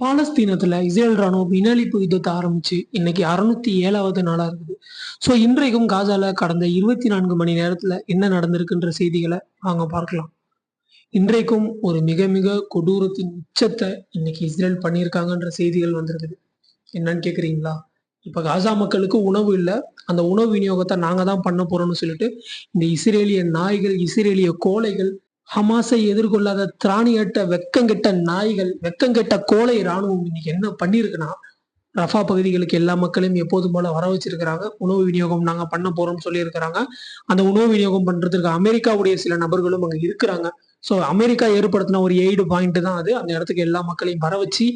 பாலஸ்தீனத்துல Israel ராணுவம் இனழிப்பு யுத்தத்தை ஆரம்பிச்சு இன்னைக்கு அறுநூத்தி ஏழாவது நாளா இருக்குது. ஸோ இன்றைக்கும் காசால கடந்த இருபத்தி நான்கு மணி நேரத்துல என்ன நடந்திருக்குன்ற செய்திகளை வாங்க பார்க்கலாம். இன்றைக்கும் ஒரு மிக மிக கொடூரத்தின் உச்சத்தை இன்னைக்கு இஸ்ரேல் பண்ணியிருக்காங்கன்ற செய்திகள் வந்திருக்குது. என்னன்னு கேக்குறீங்களா? இப்ப காசா மக்களுக்கு உணவு இல்லை. அந்த உணவு விநியோகத்தை நாங்க தான் பண்ண போறோம்னு சொல்லிட்டு இந்த இஸ்ரேலிய நாய்கள் இஸ்ரேலிய கோழைகள் ஹமாஸை எதிர்கொள்ளாத திராணியற்ற வெக்கங்கெட்ட நாய்கள் வெக்கங்கெட்ட கோழை ராணுவம் இன்னைக்கு என்ன பண்ணியிருக்குன்னா ரஃபா பகுதிகளுக்கு எல்லா மக்களையும் எப்போதும் போல வர வச்சிருக்கிறாங்க. உணவு விநியோகம் நாங்கள் பண்ண போறோம்னு சொல்லியிருக்கிறாங்க. அந்த உணவு விநியோகம் பண்றதுக்கு அமெரிக்காவுடைய சில நபர்களும் அங்கே இருக்கிறாங்க. ஸோ அமெரிக்கா ஏற்படுத்தின ஒரு எய்டு பாயிண்ட் தான் அது. அந்த இடத்துக்கு எல்லா மக்களையும் வர வச்சு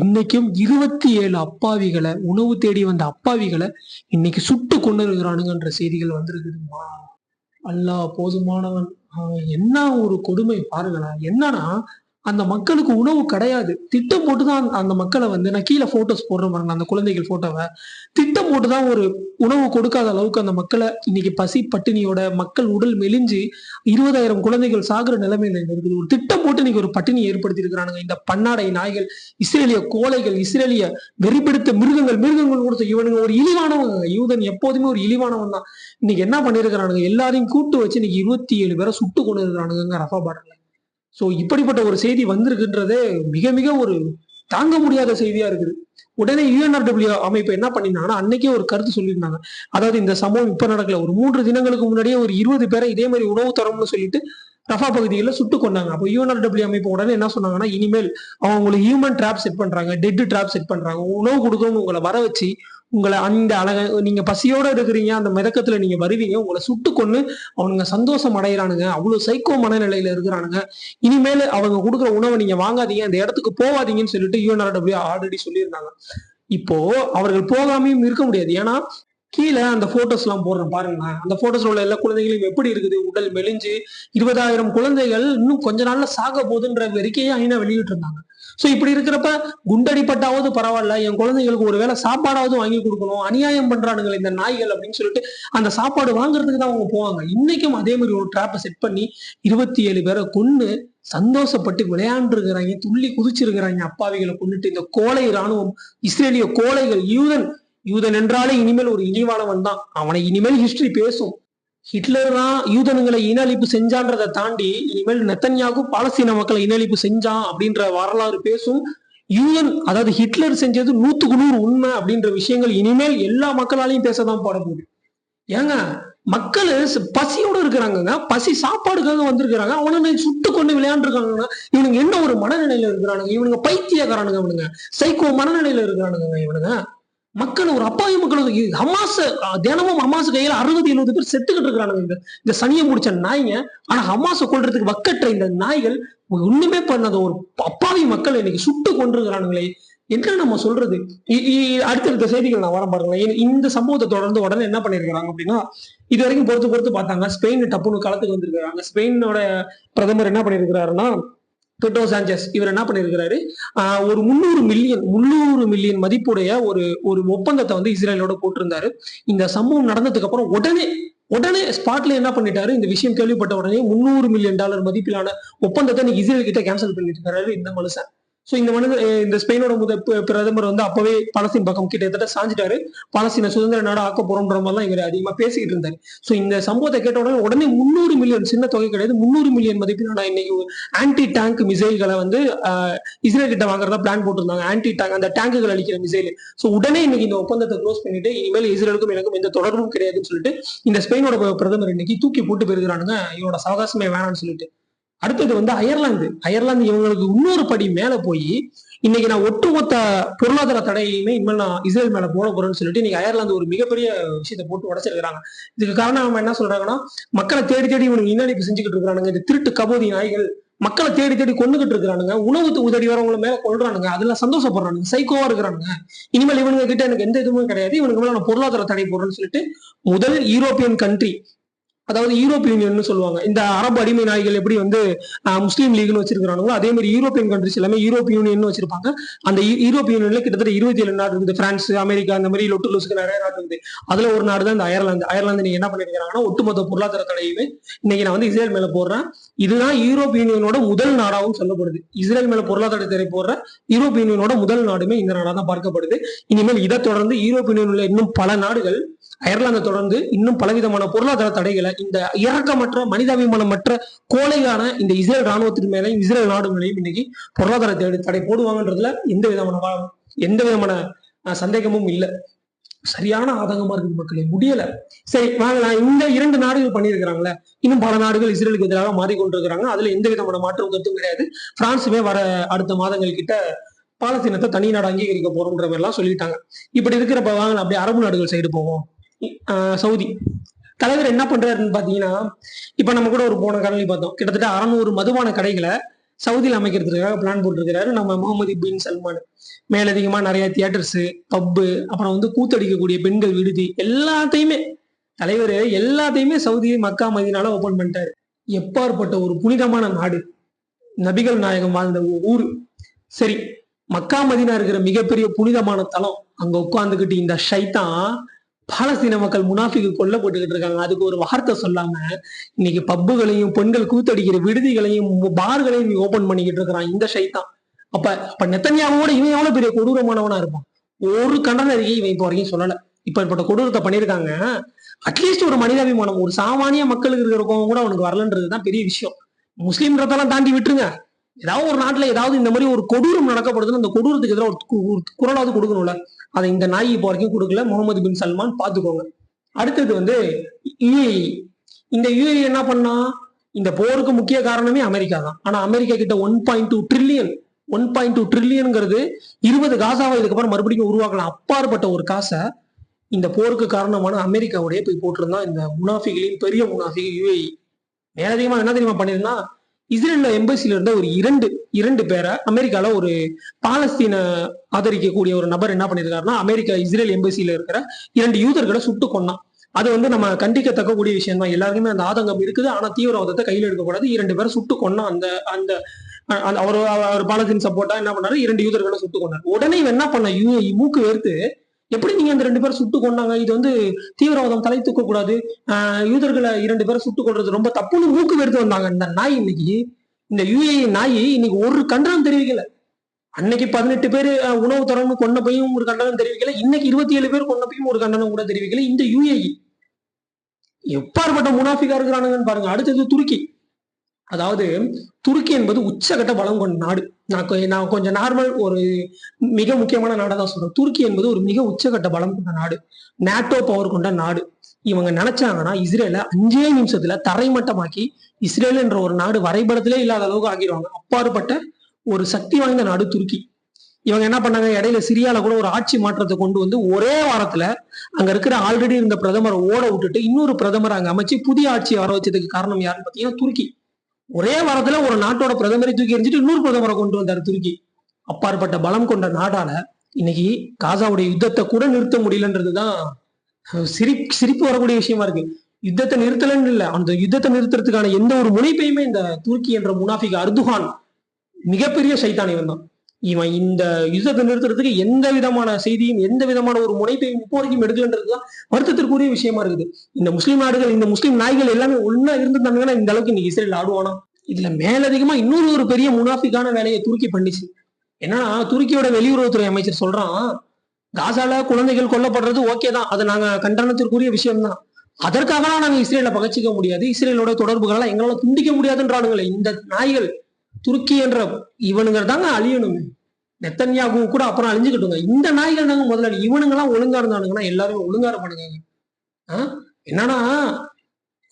இன்னைக்கும் இருபத்தி ஏழு அப்பாவிகளை உணவு தேடி வந்த அப்பாவிகளை இன்னைக்கு சுட்டு கொண்டு இருக்கிறானுங்கன்ற செய்திகள் வந்திருக்குதுமா அல்லாஹ் போதுமானவன். என்ன ஒரு கொடுமை பாருங்களேன். என்னன்னா அந்த மக்களுக்கு உணவு கிடையாது. திட்டம் போட்டுதான் அந்த மக்களை வந்து நான் கீழே போட்டோஸ் போடுறேன் பாருங்க அந்த குழந்தைகள் போட்டோவை திட்டம் போட்டுதான் ஒரு உணவு கொடுக்காத அளவுக்கு அந்த மக்களை இன்னைக்கு பசி பட்டினியோட மக்கள் உடல் மெலிஞ்சு இருபதாயிரம் குழந்தைகள் சாகுற நிலைமையில இருக்குது. ஒரு திட்டம் போட்டு இன்னைக்கு ஒரு பட்டினி ஏற்படுத்தி இருக்கிறானுங்க இந்த பன்னாடை நாய்கள் இஸ்ரேலிய கோலைகள் இஸ்ரேலிய வெறிபிடித்த மிருகங்கள் மிருகங்கள் கொடுத்த இவனுங்க ஒரு இழிவானவங்க. யூதன் எப்போதுமே ஒரு இழிவானவன் தான் இன்னைக்கு என்ன பண்ணிருக்கிறானுங்க எல்லாரையும் கூட்டு வச்சு இன்னைக்கு இருபத்தி ஏழு பேரை சுட்டு கொண்டு இருக்கிறானுங்க ரஃபா பாடல ஸோ இப்படிப்பட்ட ஒரு செய்தி வந்திருக்குன்றதே மிக மிக ஒரு தாங்க முடியாத செய்தியா இருக்குது. உடனே யூஎன்ஆர்டபிள்யூ அமைப்பு என்ன பண்ணியிருந்தாங்கன்னா அன்னைக்கே ஒரு கருத்து சொல்லியிருந்தாங்க. அதாவது இந்த சம்பவம் இப்ப நடக்கல. ஒரு மூன்று தினங்களுக்கு முன்னாடியே ஒரு இருபது பேரை இதே மாதிரி உணவு தரம்னு சொல்லிட்டு ரஃபா பகுதியில் சுட்டு கொண்டாங்க. அப்போ யூஎன்ஆர்டபிள்யூ அமைப்பு உடனே என்ன சொன்னாங்கன்னா இனிமேல் அவங்க உங்களுக்கு ஹியூமன் ட்ராப் செட் பண்றாங்க டெட் ட்ராப் செட் பண்றாங்க. உணவு கொடுக்கணும்னு உங்களை வர வச்சு உங்களை அந்த அழக நீங்க பசியோட இருக்கிறீங்க அந்த மிதக்கத்துல நீங்க வருவீங்க உங்களை சுட்டு கொண்டு அவனுங்க சந்தோஷம் அடைகிறானுங்க அவ்வளவு சைக்கோ மனநிலையில இருக்கிறானுங்க. இனிமேல் அவங்க கொடுக்குற உணவை நீங்க வாங்காதீங்க அந்த இடத்துக்கு போகாதீங்கன்னு சொல்லிட்டு யூஎன்ஆர்டபிள்யூ ஆல்ரெடி சொல்லியிருந்தாங்க. இப்போ அவர்கள் போகாமையும் இருக்க முடியாது. ஏன்னா கீழே அந்த போட்டோஸ் எல்லாம் போடுறேன் பாருங்களேன். அந்த போட்டோஸ்ல உள்ள எல்லா குழந்தைகளும் எப்படி இருக்குது? உடல் மெலிஞ்சு இருபதாயிரம் குழந்தைகள் இன்னும் கொஞ்ச நாள்ல சாக போகுதுன்ற அறிக்கையை ஐநா வெளியிட்டு இருந்தாங்க சோ இப்படி இருக்கிறப்ப குண்டடிப்பட்டாவது பரவாயில்ல என் குழந்தைகளுக்கு ஒருவேளை சாப்பாடாவது வாங்கி கொடுக்கணும் அநியாயம் பண்றானுங்க இந்த நாய்கள் அப்படின்னு சொல்லிட்டு அந்த சாப்பாடு வாங்குறதுக்கு தான் அவங்க போவாங்க. இன்னைக்கும் அதே மாதிரி ஒரு ட்ராப்பை செட் பண்ணி இருபத்தி ஏழு பேரை கொன்னு சந்தோஷப்பட்டு விளையாண்டுருக்கிறாங்க துள்ளி குதிச்சிருக்கிறாங்க அப்பாவிகளை கொண்டுட்டு இந்த கோலை ராணுவம் இஸ்ரேலிய கோலைகள் யூதன் யூதன் என்றாலே இனிமேல் ஒரு இழிவானவன் தான். அவனை இனிமேல் ஹிஸ்டரி பேசும். ஹிட்லர் தான் யூதனுங்களை இன அழிப்பு செஞ்சான்றதை தாண்டி இனிமேல் நெத்தன்யாகு பாலஸ்தீன மக்களை இன அழிப்பு செஞ்சான் அப்படின்ற வரலாறு பேசும். யூஎன் அதாவது ஹிட்லர் செஞ்சது நூத்துக்கு நூறு உண்மை அப்படின்ற விஷயங்கள் இனிமேல் எல்லா மக்களாலையும் பேசதான் போட போகுது. ஏங்க மக்கள் பசியோட இருக்கிறாங்கங்க. பசி சாப்பாடுக்காக வந்திருக்கிறாங்க. அவனை சுட்டு கொண்டு விளையாண்டுருக்காங்கன்னா இவனுங்க என்ன ஒரு மனநிலையில இருக்கிறானுங்க? இவனுங்க பைத்தியக்காரானுங்க இவனுங்க. சைக்கோ மனநிலையில இருக்கிறானுங்க இவனுங்க. மக்கள் ஒரு அப்பாவி மக்கள் ஹமாஸ் தினமும் ஹமாஸ் கையில அறுபது எழுபது பேர் செத்துக்கிட்டு இருக்கிறானுங்க இந்த இந்த சனியை முடிச்ச நாய்ங்க ஆனா ஹமாஸை கொள்றதுக்கு வக்கற்ற இந்த நாய்கள் ஒண்ணுமே பண்ணாத ஒரு அப்பாவி மக்கள் இன்னைக்கு சுட்டு கொண்டிருக்கிறானுங்களே என்ன நம்ம சொல்றது? அடுத்தடுத்த செய்திகள் நான் வர பாருங்களேன். இந்த சம்பவத்தை தொடர்ந்து உடனே என்ன பண்ணிருக்கிறாங்க அப்படின்னா இது வரைக்கும் பொறுத்து பொறுத்து பார்த்தாங்க. ஸ்பெயின் டப்புனு களத்துக்கு வந்திருக்கிறாங்க. ஸ்பெயினோட பிரதமர் என்ன பண்ணிருக்கிறாருன்னா பெட்ரோ சாஞ்சஸ் இவர் என்ன பண்ணிருக்கிறாரு? ஒரு முந்நூறு மில்லியன் முந்நூறு மில்லியன் மதிப்புடைய ஒரு ஒரு ஒப்பந்தத்தை வந்து இஸ்ரேலோட போட்டிருந்தாரு. இந்த சம்பவம் நடந்ததுக்கு அப்புறம் உடனே உடனே ஸ்பாட்ல என்ன பண்ணிட்டாரு? இந்த விஷயம் கேள்விப்பட்ட உடனே முந்நூறு மில்லியன் டாலர் மதிப்பிலான ஒப்பந்தத்தை இன்னைக்கு இஸ்ரேல் கிட்ட கேன்சல் பண்ணிட்டு இருக்காரு இந்த மனுஷன் ஸோ இந்த மனித இந்த ஸ்பெயினோட முத பிரதமர் வந்து அப்பவே பாலஸ்தீன் பக்கம் கிட்டத்தட்ட சாஞ்சிட்டாரு. பாலஸ்தீன சுதந்திர நாடு ஆக்க போறோம்ன்ற மாதிரிலாம் இவர் அதிகமா பேசிக்கிட்டு இருந்தாரு. ஸோ இந்த சம்பவத்தை கேட்ட உடனே உடனே முந்நூறு மில்லியன் சின்ன தொகை கிடையாது முந்நூறு மில்லியன் மதிப்பிலான இன்னைக்கு ஆன்டி டேங்க் மிசைல்களை வந்து இஸ்ரேல் கிட்ட வாங்குறதா பிளான் போட்டிருந்தாங்க. ஆன்டி டேங்க் அந்த டேங்குகள் அளிக்கிற மிசைல் ஸோ உடனே இன்னைக்கு இந்த ஒப்பந்தத்தை க்ளோஸ் பண்ணிட்டு இனிமேல் இஸ்ரேலுக்கும் எனக்கும் எந்த தொடர்பும் கிடையாதுன்னு சொல்லிட்டு இந்த ஸ்பெயினோட பிரதமர் இன்னைக்கு தூக்கி போட்டு போயிருக்கிறானுங்க. இவனோட சவகாசமே வேணாம்னு சொல்லிட்டு. அடுத்தது வந்து அயர்லாந்து. அயர்லாந்து இவங்களுக்கு இன்னொரு படி மேல போய் இன்னைக்கு நான் ஒட்டுமொத்த பொருளாதார தடையுமே இனிமேல் நான் இஸ்ரேல் மேல போட போறேன்னு சொல்லிட்டு இன்னைக்கு அயர்லாந்து ஒரு மிகப்பெரிய விஷயத்த போட்டு உடச்சிருக்கிறாங்க. இதுக்கு காரணம் அவங்க என்ன சொல்றாங்கன்னா மக்களை தேடி தேடி இவனுக்கு இன்னடிப்பு செஞ்சுக்கிட்டு இருக்கிறானுங்க. இந்த திருட்டு கபோதி நாய்கள் மக்களை தேடி தேடி கொண்டுகிட்டு இருக்கிறானுங்க. உணவு உதவி வரவங்களை மேல கொள்றானுங்க அதுல சந்தோஷப்படுறானுங்க. சைக்கோவா இருக்கிறானுங்க. இனிமேல் இவனுங்க கிட்ட எனக்கு எந்த இதுவுமே கிடையாது. இவனுக்கு மேல நான் பொருளாதார தடை போடுறேன்னு சொல்லிட்டு முதல் யூரோப்பியன் கண்ட்ரி அதாவது யூரோப் யூனியன் சொல்லுவாங்க. இந்த அரபு அடிமை நாய்கள் எப்படி வந்து முஸ்லீம் லீக்னு வச்சிருக்காங்களோ அதே மாதிரி யூரோப்பியன் கண்ட்ரிஸ் எல்லாமே யூரோப் யூனியன் வச்சிருப்பாங்க. அந்த e, யூரோப் யூனியன்ல கிட்டத்தட்ட இருபத்தி ஏழு நாடு இருக்குது. பிரான்ஸ் அமெரிக்கா அந்த மாதிரி லொட்டு லூசுக்கு நிறைய நாடு இருக்குது. அதுல ஒரு நாடு தான் இந்த அயர்லாந்து. அயர்லாந்து நீங்க என்ன பண்ணிருக்கிறாங்கன்னா ஒட்டுமொத்த பொருளாதார தடையுமே இன்னைக்கு நான் வந்து இஸ்ரேல் மேல போடுறேன். இதுதான் யூரோப் யூனியனோட முதல் நாடாகவும் சொல்லப்படுது. இஸ்ரேல் மேல பொருளாதார தடை போடுற யூரோப் யூனியனோட முதல் நாடுமே இந்த நாடா தான் பார்க்கப்படுது. இனிமேல் இதை தொடர்ந்து யூரோப் யூனியன் உள்ள இன்னும் பல நாடுகள் அயர்லாந்தை தொடர்ந்து இன்னும் பலவிதமான பொருளாதார தடைகளை இந்த இறக்கமற்ற மனிதாபிமானமற்ற கோலையான இந்த இஸ்ரேல் ராணுவத்தின் மேலையும் இஸ்ரேல் நாடு மேலையும் இன்னைக்கு பொருளாதார தடை தடை போடுவாங்கன்றதுல எந்த விதமான எந்த விதமான சந்தேகமும் இல்லை. சரியான ஆதங்கமா இருக்குது மக்களே முடியல. சரி வாங்க இந்த இரண்டு நாடுகள் பண்ணியிருக்கிறாங்களே இன்னும் பல நாடுகள் இஸ்ரேலுக்கு எதிராக மாறிக்கொண்டிருக்கிறாங்க. அதுல எந்த விதமான மாற்றம் கருத்தும் கிடையாது. பிரான்சுமே வர அடுத்த மாதங்கள் கிட்ட பாலஸ்தீனத்தை தனி நாடு அங்கீகரிக்க போறோம்ன்ற மாதிரி எல்லாம் சொல்லிட்டாங்க. இப்படி இருக்கிறப்ப வாங்க அப்படியே அரபு நாடுகள் சைடு போவோம். சவுதி. தலைவர் என்ன பண்றாருன்னு பாத்தீங்கன்னா இப்ப நம்ம கூட ஒரு போன கடலி பார்த்தோம். கிட்டத்தட்ட அறநூறு மதுபான கடைகளை சவுதியில் அமைக்கிறதுக்காக பிளான் போட்டிருக்கிறாரு நம்ம முகமது பின் சல்மான். மேலதிகமா நிறைய தியேட்டர்ஸ் பப்பு அப்புறம் வந்து கூத்தடிக்கக்கூடிய பெண்கள் விடுதி எல்லாத்தையுமே தலைவர் எல்லாத்தையுமே சவுதி மக்கா மதினால ஓபன் பண்ணிட்டாரு. எப்பாற்பட்ட ஒரு புனிதமான நாடு. நபிகள் நாயகம் வாழ்ந்த ஊர். சரி மக்கா மதினா இருக்கிற மிகப்பெரிய புனிதமான தலம் அங்க உட்கார்ந்துகிட்டு இந்த ஷைத்தான் பாலஸ்தீன மக்கள் முனாஃபிக்கு கொல்லப்பட்டுக்கிட்டு இருக்காங்க. அதுக்கு ஒரு வார்த்தை சொல்லாம இன்னைக்கு பப்புகளையும் பெண்கள் கூத்தடிக்கிற விடுதிகளையும் பார்களையும் ஓபன் பண்ணிக்கிட்டு இருக்கிறான் இந்த ஷைத்தான். அப்ப அப்ப நெத்தன்யாவோட இவன் எவ்வளவு பெரிய கொடூரமானவனா இருப்பான்? ஒரு கண்டன அறிக்கை இவன் இப்போ வரைக்கும் சொல்லல. இப்ப இப்ப கொடூரத்தை பண்ணியிருக்காங்க. அட்லீஸ்ட் ஒரு மனிதாபிமானம் ஒரு சாமானிய மக்களுக்கு இருக்கிறவங்க கூட அவனுக்கு வரலன்றதுதான் பெரிய விஷயம். முஸ்லீம்ன்றதெல்லாம் தாண்டி விட்டுருங்க. ஏதாவது ஒரு நாட்டில் ஏதாவது இந்த மாதிரி ஒரு கொடூரம் நடக்கப்படுதுன்னு அந்த கொடூரத்துக்கு எதிராக ஒரு குரலாவது கொடுக்கணும்ல? அதை இந்த நாய் இப்போ வரைக்கும் கொடுக்கல. முகமது பின் சல்மான் பார்த்துக்கோங்க. அடுத்தது வந்து யுஏஇ. இந்த யுஏஇ என்ன பண்ணா? இந்த போருக்கு முக்கிய காரணமே அமெரிக்கா தான். ஆனா அமெரிக்கா கிட்ட one point two trillion one point two ட்ரில்லியன்ங்கிறது இருபது காசாவை இதுக்கப்புறம் மறுபடியும் உருவாக்கலாம். அப்பாற்பட்ட ஒரு காசை இந்த போருக்கு காரணமான அமெரிக்காவுடைய போய் போட்டிருந்தா இந்த முனாஃபிகளின் பெரிய முனாஃபிக் யுஏஇ. மேலதிகமா என்ன தெரியுமா பண்ணியிருந்தா? இஸ்ரேல்ல எம்பசில இருந்த ஒரு இரண்டு இரண்டு பேரை அமெரிக்கால ஒரு பாலஸ்தீன ஆதரிக்கக்கூடிய ஒரு நபர் என்ன பண்ணியிருக்காருன்னா அமெரிக்கா இஸ்ரேல் எம்பசில இருக்கிற இரண்டு யூதர்களை சுட்டு கொன்னான். அது வந்து நம்ம கண்டிக்கத்தக்கக்கூடிய விஷயம் தான் எல்லாருக்குமே அந்த ஆதங்கம் இருக்குது. ஆனா தீவிரவாதத்தை கையில் எடுக்கக்கூடாது. இரண்டு பேரை சுட்டு கொன்னா அந்த அந்த அவர் அவர் பாலஸ்தீன் சப்போர்ட்டா என்ன பண்ணாரு? இரண்டு யூதர்களை சுட்டு கொண்டார் உடனே என்ன பண்ண மூக்கு வேர்த்து எப்படி நீங்க அந்த ரெண்டு பேரும் சுட்டு கொண்டாங்க இது வந்து தீவிரவாதம் தலை தூக்க கூடாது. யூதர்களை இரண்டு பேரும் சுட்டு கொள்றது ரொம்ப தப்புன்னு மூக்கு எடுத்து வந்தாங்க. இந்த நாய் இன்னைக்கு இந்த யுஏஇ நாய் இன்னைக்கு ஒரு கண்டனம் தெரிவிக்கல. அன்னைக்கு பதினெட்டு பேர் உணவு தொடர்ந்து கொண்ட பையும் ஒரு கண்டனம் தெரிவிக்கல. இன்னைக்கு இருபத்தி ஏழு பேர் கொண்ட பையும் ஒரு கண்டனம் கூட தெரிவிக்கல. இந்த யுஏஇ. எப்பாற்பட்ட முனாஃபிகா இருக்கிறானுங்கன்னு பாருங்க. அடுத்தது துருக்கி. அதாவது துருக்கி என்பது உச்சகட்ட பலம் கொண்ட நாடு. நான் நான் கொஞ்சம் நார்மல் ஒரு மிக முக்கியமான நாடை தான் சொல்றேன். துருக்கி என்பது ஒரு மிக உச்சகட்ட பலம் கொண்ட நாடு. நேட்டோ பவர் கொண்ட நாடு. இவங்க நினைச்சாங்கன்னா இஸ்ரேலை அஞ்சே நிமிஷத்துல தரைமட்டமாக்கி இஸ்ரேல் என்ற ஒரு நாடு வரைபடத்திலே இல்லாத அளவுக்கு ஆக்கிடுவாங்க. அப்பாற்பட்ட ஒரு சக்தி வாய்ந்த நாடு துருக்கி. இவங்க என்ன பண்ணாங்க? இடையில சிரியால கூட ஒரு ஆட்சி மாற்றத்தை கொண்டு வந்து ஒரே வாரத்துல அங்க இருக்கிற ஆல்ரெடி இருந்த பிரதமரை ஓட விட்டுட்டு இன்னொரு பிரதமர் அங்க அமைச்சு புதிய ஆட்சியை வர வச்சதுக்கு காரணம் யாருன்னு பாத்தீங்கன்னா துருக்கி. ஒரே வாரத்துல ஒரு நாட்டோட பிரதமரை தூக்கி எறிஞ்சிட்டு இன்னொரு பிரதமரை கொண்டு வந்தார் துருக்கி. அப்பாற்பட்ட பலம் கொண்ட நாடால இன்னைக்கு காசாவுடைய யுத்தத்தை கூட நிறுத்த முடியலன்றதுதான் அஹ், சிரி சிரிப்பு வரக்கூடிய விஷயமா இருக்கு. யுத்தத்தை நிறுத்தலன்னு இல்ல அந்த யுத்தத்தை நிறுத்துறதுக்கான எந்த ஒரு முனைப்பையுமே இந்த துருக்கி என்ற முனாஃபிக் அர்துகான் மிகப்பெரிய சைத்தான் இவன் தான் இவன் இந்த யுத்தத்தை நிறுத்துறதுக்கு எந்த விதமான செய்தியும் எந்த விதமான ஒரு முனைப்பையும் இப்போ வரைக்கும் எடுக்கலன்றதுதான் வருத்தத்திற்குரிய விஷயமா இருக்குது. இந்த முஸ்லீம் நாடுகள் இந்த முஸ்லீம் நாய்கள் எல்லாமே ஒன்னா இருந்திருந்தாங்கன்னா இந்த அளவுக்கு இன்னைக்கு இஸ்ரேல் ஆடுவானா? இதுல மேலதிகமா இன்னொரு ஒரு பெரிய முனாஃபிக்கான வேலையை துருக்கி பண்ணிச்சு. என்னன்னா துருக்கியோட வெளியுறவுத்துறை அமைச்சர் சொல்றான் காசால குழந்தைகள் கொல்லப்படுறது ஓகே தான் அது நாங்க கண்டனத்திற்குரிய விஷயம் தான் அதற்காகலாம் நாங்க இஸ்ரேல பகச்சிக்க முடியாது. இஸ்ரேலோட தொடர்புகளெல்லாம் எங்களால துண்டிக்க முடியாதுன்றானுங்களே இந்த நாய்கள் துருக்கி என்ற இவனுங்க தாங்க அழியணுமே. நெத்தன்யாகு கூட அப்புறம் அழிஞ்சுக்கிட்டுங்க. இந்த நாய்கள் தாங்க முதல்ல இவனுங்கெல்லாம் ஒழுங்கா இருந்தானுங்கன்னா எல்லாருமே ஒழுங்கா பண்ணுங்க ஆஹ் என்னன்னா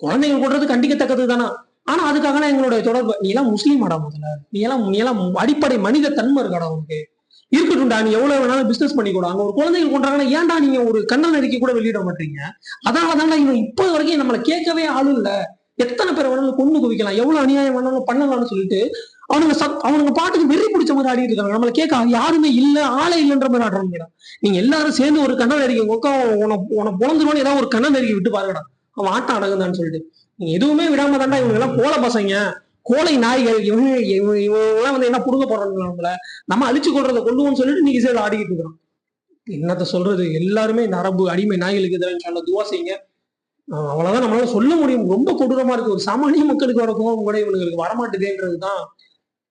குழந்தைங்க கொடுறது கண்டிக்கத்தக்கது தானா? ஆனா அதுக்காக எங்களுடைய தொடர்பு. நீ எல்லாம் முஸ்லீம் ஆடா முதல்ல நீ எல்லாம் நீ எல்லாம் அடிப்படை மனித தன்மை இருக்காடா உனக்கு? இருக்கட்டும்டா நீ எவ்வளவு வேணாலும் பிசினஸ் பண்ணிக்கூட. அங்க ஒரு குழந்தைகள் கொண்டாங்கன்னா ஏன்டா நீங்க ஒரு கண்ணல் நெருக்கி கூட வெளியிட மாட்டீங்க? அதான் அதான் இவன் வரைக்கும் நம்மளை கேட்கவே ஆளு இல்ல. எத்தனை பேர் வேணாலும் கொண்டு குவிக்கலாம் எவ்வளவு அநியாயம் வேணாலும் பண்ணலாம்னு சொல்லிட்டு அவனுங்க சத் அவனுங்க பாட்டுக்கு வெறி பிடிச்ச மாதிரி ஆடிட்டு இருக்காங்க. நம்மள கேட்க யாருமே இல்ல ஆளே இல்லைன்ற மாதிரி ஆடுறாங்க நீங்க எல்லாரும் சேர்ந்து ஒரு கண்ணன் நெருக்கி உக்கா உனக்கு உன உன பொழந்துருவான்னு ஏதாவது ஒரு கண்ணல் நெருக்கி விட்டு பாருங்கடா. அவன் ஆட்டம் அடங்குதான்னு சொல்லிட்டு. நீங்க எதுவுமே விடாம தாண்டா இவங்க எல்லாம் கோல பசங்க. கோலை நாய்கள் இவங்க இவங்க இவங்கெல்லாம் வந்து என்ன புடுங்க போறாங்க நம்மள. நம்ம அழிச்சு கொள்றதை கொள்ளுவோம்னு சொல்லிட்டு நீங்க சேர்ந்து ஆடிக்கிட்டு இருக்கிறோம் என்னத்த சொல்றது? எல்லாருமே இந்த அரபு அடிமை நாய்களுக்கு எதிராக சொல்ல துவா செய்யுங்க. அவ்வளவுதான் நம்மளால சொல்ல முடியும். ரொம்ப கொடூரமா இருக்கு. ஒரு சாமானிய மக்களுக்கு வர கோவம் கூட இவனுங்களுக்கு வரமாட்டுதேன்றது தான்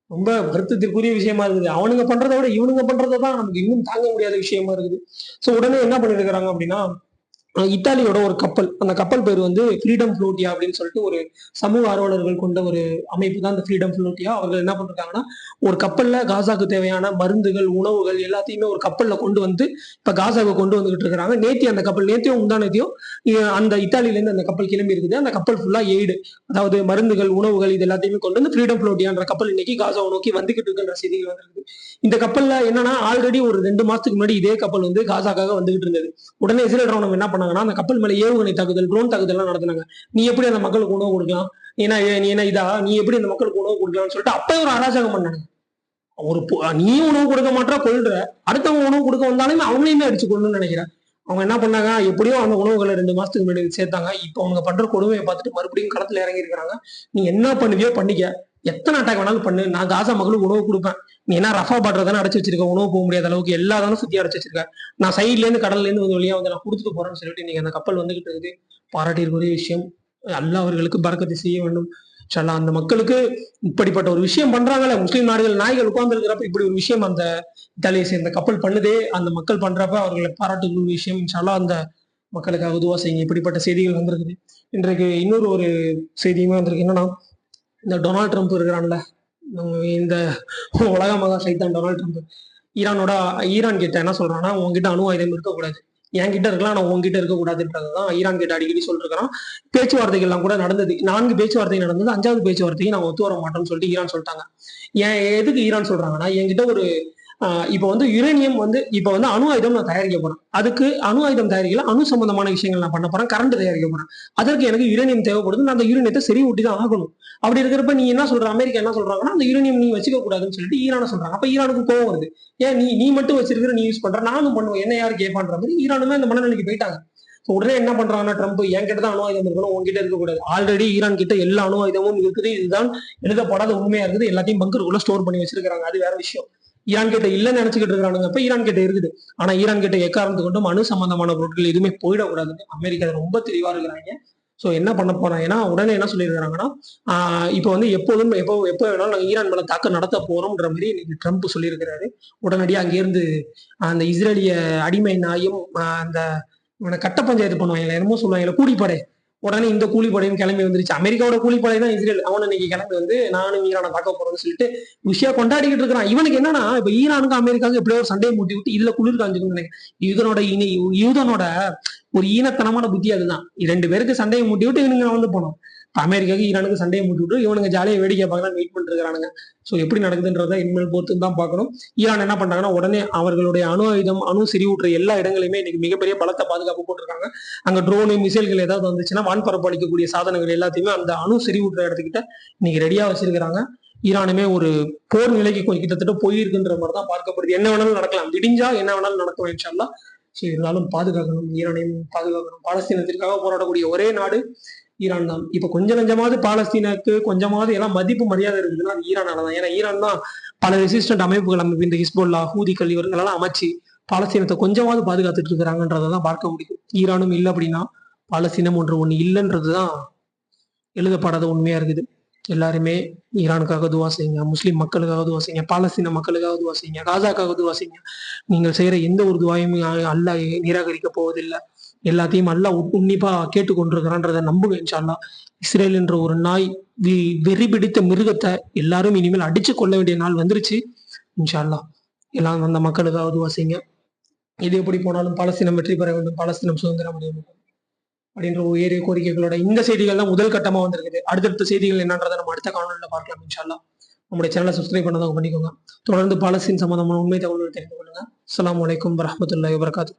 ரொம்ப வருத்தத்திற்குரிய விஷயமா இருக்குது. அவனுங்க பண்றதை விட இவனுங்க பண்றதை தான் நமக்கு இன்னும் தாங்க முடியாத விஷயமா இருக்குது. சோ உடனே என்ன பண்ணிருக்கிறாங்க அப்படின்னா இத்தாலியோட ஒரு கப்பல். அந்த கப்பல் பேர் வந்து ஃப்ரீடம் ஃப்ளோட்டியா அப்படின்னு சொல்லிட்டு ஒரு சமூக ஆர்வலர்கள் கொண்ட ஒரு அமைப்பு தான் இந்த ஃப்ரீடம் ஃப்ளோட்டியா அவர்கள் என்ன பண்ணிருக்காங்கன்னா ஒரு கப்பல்ல காசாக்கு தேவையான மருந்துகள் உணவுகள் எல்லாத்தையுமே ஒரு கப்பல்ல கொண்டு வந்து இப்ப காசாக்கு கொண்டு வந்துகிட்டு இருக்காங்க நேத்தி அந்த கப்பல் நேத்தியும் முந்தானத்தையும் அந்த இத்தாலியில இருந்து அந்த கப்பல் கிளம்பி இருக்குது. அந்த கப்பல் ஃபுல்லா எய்டு. அதாவது மருந்துகள் உணவுகள் இது எல்லாத்தையுமே கொண்டு வந்து ஃப்ரீடம் ஃப்ளோட்டியான்ற கப்பல் இன்னைக்கு காசாவை நோக்கி வந்துகிட்டு இருக்குன்ற செய்திகள் வந்திருக்கு இந்த கப்பல்ல என்னன்னா ஆல்ரெடி ஒரு ரெண்டு மாசத்துக்கு முன்னாடி இதே கப்பல் வந்து காசாக்காக வந்துகிட்டு இருந்தது. உடனே இஸ்ரேல் ராணுவம் என்ன பண்ணாங்கன்னா அந்த கப்பல் மேல ஏவுகணை தாக்குதல் ட்ரோன் தாக்குதல் எல்லாம் நடத்தினாங்க. நீ எப்படி அந்த மக்களுக்கு உணவு கொடுக்கலாம்? ஏன்னா நீ என்ன இதா? நீ எப்படி அந்த மக்களுக்கு உணவு கொடுக்கலாம்னு சொல்லிட்டு அப்பவே ஒரு அராஜகம் பண்ணாங்க. ஒரு நீ உணவு கொடுக்க மாட்டா கொள்ற அடுத்தவங்க உணவு கொடுக்க வந்தாலுமே அவங்களையுமே அடிச்சு கொள்ளணும்னு நினைக்கிறேன். அவங்க என்ன பண்ணாங்க? எப்படியோ அந்த உணவுகளை ரெண்டு மாசத்துக்கு முன்னாடி சேர்த்தாங்க. இப்போ அவங்க பண்ற கொடுமையை பார்த்துட்டு மறுபடியும் களத்துல இறங்கி இருக்கிறாங்க. நீ என்ன பண்ணுவியோ பண்ணிக்க. எத்தனை அட்டாக் வேணாலும் பண்ணு. நான் காசா மக்களுக்கு உணவு கொடுப்பேன். நீ என்ன ரஃபா பாட்ரு தானே அடைச்சு வச்சிருக்க? உணவு போக முடியாத அளவுக்கு எல்லா தானே சுத்தி அடைச்சு வச்சிருக்க. நான் சைட்ல இருந்து கடல்ல இருந்து வந்து வழியா வந்து நான் கொடுத்துட்டு போறேன்னு சொல்லிட்டு நீங்க அந்த கப்பல் வந்துகிட்டு இருக்குது. பாராட்டியிருக்கிற விஷயம். அல்லாஹ் அவர்களுக்கு பறக்கத்தை செய்ய வேண்டும். இன்ஷா அந்த மக்களுக்கு இப்படிப்பட்ட ஒரு விஷயம் பண்றாங்கல்ல முஸ்லீம் நாடுகள் நாய்கள் உட்கார்ந்துருக்கிறப்ப இப்படி ஒரு விஷயம் அந்த இத்தாலியை சேர்ந்த கப்பல் பண்ணுதே அந்த மக்கள் பண்றப்ப அவர்களை பாராட்டுகிற விஷயம். சலா அந்த மக்களுக்காக உதுவா செய்யுங்க. இப்படிப்பட்ட செய்திகள் வந்திருக்குது. இன்றைக்கு இன்னொரு ஒரு செய்தியுமே வந்திருக்கு. என்னன்னா இந்த டொனால்ட் ட்ரம்ப் இருக்கிறான்ல. இந்த உலக மகா சைத்தான் டொனால்ட் ட்ரம்ப். ஈரானோட ஈரான் கிட்ட என்ன சொல்றான்னா உங்ககிட்ட அணு ஆயுதம் இருக்கக்கூடாது. என்கிட்ட இருக்கலாம் நான் உங்ககிட்ட இருக்கக்கூடாதுன்றதுதான் ஈரான் கிட்ட அடிக்கடி சொல்லிருக்கிறான் பேச்சுவார்த்தைகள்லாம் கூட நடந்தது. நான்கு பேச்சுவார்த்தை நடந்தது. அஞ்சாவது பேச்சுவார்த்தைக்கு நான் ஒத்து வர மாட்டோம்னு சொல்லிட்டு ஈரான் சொல்லிட்டாங்க. ஏன் எதுக்கு ஈரான் சொல்றாங்கன்னா என்கிட்ட ஒரு இப்போ வந்து யுரேனியம் வந்து இப்போ வந்து அணு ஆயுதம் நான் தயாரிக்க போறேன். அதுக்கு அணு ஆயுதம் தயாரிக்கல அணு சம்பந்தமான விஷயங்கள் நான் பண்ண போறேன். கரண்ட் தயாரிக்க போறேன். அதற்கு எனக்கு யுரேனியம் தேவைப்படுது. நான் அந்த யுரேனியத்தை சரி ஊட்டி தான் ஆகணும். அப்படி இருக்கிறப்ப நீ என்ன சொல்ற? அமெரிக்கா என்ன சொல்றாங்கன்னா அந்த யூரேனியம் நீ வச்சுக்க கூடாதுன்னு சொல்லிட்டு ஈரான சொல்றாங்க. அப்ப ஈரானுக்கு கோவம் வருது. ஏன் நீ நீ மட்டும் வச்சிருக்கிற நீ யூஸ் பண்ற? நானும் பண்ணுவேன். என்ன யாரு கேட்பான்ற மாதிரி ஈரானுமே அந்த மனநிலைக்கு போயிட்டாங்க. உடனே என்ன பண்றாங்கன்னா ட்ரம்ப் என்கிட்ட தான் அணு ஆயுதம் இருக்கணும் உங்ககிட்ட இருக்கக்கூடாது ஆல்ரெடி ஈரான் கிட்ட எல்லா அணு ஆயுதமும் இருக்குது. இதுதான் எழுதப்படாத உண்மையா இருக்குது. எல்லாத்தையும் பங்கருக்குள்ள ஸ்டோர் பண்ணி வச்சிருக்காங்க அது வேற விஷயம். ஈரான் கிட்ட இல்லைன்னு நினைச்சுக்கிட்டு இருக்கிறானுங்க. இப்ப ஈரான் கிட்ட இருக்குது. ஆனா ஈரான் கிட்ட எக்காரணத்து கொண்டும் அணு சம்பந்தமான பொருட்கள் எதுவுமே போயிடக்கூடாதுன்னு அமெரிக்கா ரொம்ப தெளிவா இருக்கிறாங்க. ஸோ என்ன பண்ண போறாங்கன்னா உடனே என்ன சொல்லியிருக்கிறாங்கன்னா இப்போ வந்து எப்போதும் எப்போ எப்போ வேணாலும் நாங்கள் ஈரான் மேலே தாக்க நடத்த போறோம்ன்ற மாதிரி இன்னைக்கு ட்ரம்ப் சொல்லியிருக்கிறாரு. உடனடியாக அங்கேருந்து அந்த இஸ்ரேலிய அடிமை நாயும் அந்த கட்ட பஞ்சாயத்து பண்ணுவாங்க என்னமோ சொல்லுவாங்க. கூடிப்படை உடனே இந்த கூலிப்படையும் கிளம்பி வந்துருச்சு. அமெரிக்காவோட கூலிப்படை தான் இஸ்ரேல். அவன் இன்னைக்கு கிளம்பி வந்து நானும் ஈரானை தாக்க போறேன்னு சொல்லிட்டு விஷயா கொண்டாடிக்கிட்டு இருக்கிறான். இவனுக்கு என்னன்னா இப்ப ஈரானுக்கு அமெரிக்காவுக்கு எப்படியோ ஒரு சண்டையை மூட்டி விட்டு இதுல குளிர் காஞ்சுக்கணும்னு நினைக்கிறேன். யூதனோட இனி யூதனோட ஒரு ஈனத்தனமான புத்தி அதுதான். ரெண்டு பேருக்கு சண்டையை மூட்டி விட்டு இவனுங்க வந்து போனோம். அமெரிக்காவுக்கு ஈரானுக்கு சண்டையை மூட்டி இவனுங்க ஜாலியாக வேடிக்கை பார்க்கலாம் வெயிட் பண்ணிட்டு ஸோ எப்படி நடக்குதுன்றத இனிமேல் பொறுத்து தான் பார்க்கணும். ஈரான் என்ன பண்றாங்கன்னா உடனே அவர்களுடைய அணு ஆயுதம் அணு செறிவூட்டுற எல்லா இடங்களையுமே இன்னைக்கு மிகப்பெரிய பலத்த பாதுகாப்பு போட்டிருக்காங்க. அங்க ட்ரோனு மிசைல்கள் ஏதாவது வந்துச்சுன்னா வான்பரப்பு அளிக்கக்கூடிய சாதனங்கள் எல்லாத்தையுமே அந்த அணு செறிவூட்டுற இடத்துக்கிட்ட இன்னைக்கு ரெடியா வச்சிருக்கிறாங்க. ஈரானுமே ஒரு போர் நிலைக்கு கொஞ்சம் கிட்டத்தட்ட போயிருக்குன்ற மாதிரி தான் பார்க்கப்படுது. என்ன வேணாலும் நடக்கலாம். விடிஞ்சா என்ன வேணாலும் நடக்கும் இன்ஷால்லா ஸோ இருந்தாலும் பாதுகாக்கணும் ஈரானையும் பாதுகாக்கணும். பாலஸ்தீனத்திற்காக போராடக்கூடிய ஒரே நாடு ஈரான் தான் இப்ப கொஞ்சம் கொஞ்சமாவது பாலஸ்தீனுக்கு கொஞ்சமாவது எல்லாம் மதிப்பு மரியாதை இருக்குதுன்னா அது ஈரானால தான் ஏன்னா ஈரான் தான் பல ரெசிஸ்டன்ட் அமைப்புகள் அமைப்பு இந்த ஹிஸ்போல்லா ஹூதிகள் இவர்களெல்லாம் அமைச்சு பாலஸ்தீனத்தை கொஞ்சமாவது பாதுகாத்துட்டு இருக்கிறாங்கன்றதை தான் பார்க்க முடியும். ஈரானும் இல்லை அப்படின்னா பாலஸ்தீனம் ஒன்று ஒன்று இல்லைன்றதுதான் எழுதப்படாத உண்மையா இருக்குது. எல்லாருமே ஈரானுக்காக துவா செய்யுங்க முஸ்லீம் மக்களுக்காக துவா செய்யுங்க பாலஸ்தீன மக்களுக்காக துவா செய்யுங்க காசாக்காக துவா செய்யுங்க. நீங்கள் செய்யற எந்த ஒரு துவாயுமே அல்லாஹ் நிராகரிக்க போவதில்லை. எல்லாத்தையும் அல்லாஹ் உன்னிப்பா கேட்டுக்கொண்டிருக்கிறான்றத நம்புவேன் இன்ஷால்லா இஸ்ரேல் என்ற ஒரு நாய் வி- வெறி பிடித்த மிருகத்தை எல்லாரும் இனிமேல் அடிச்சு கொள்ள வேண்டிய நாள் வந்துருச்சு இன்ஷால்லா எல்லாம் அந்த மக்களுக்காக வாசிங்க. இது எப்படி போனாலும் பாலஸ்தீனம் வெற்றி பெற வேண்டும் பாலஸ்தீனம் சுதந்திரம் அடைய வேண்டும் அப்படின்ற உயரிய கோரிக்கைகளோட இந்த செய்திகள் தான் முதல் கட்டமா வந்திருக்குது. அடுத்தடுத்த செய்திகள் என்னன்றதை நம்ம அடுத்த காணொலியில் பார்க்கலாம் இன்ஷால்லா நம்முடைய சேனலை சப்ஸ்கிரைப் பண்ணதவங்க பண்ணிக்கோங்க. தொடர்ந்து பாலஸ்தீன் சம்பந்தமான உண்மை தகவல்கள் தெரிந்து கொள்ளுங்க. அஸ்லாம் வலைக்கம் வரஹ்மத்துல்லாஹி வரகாத்து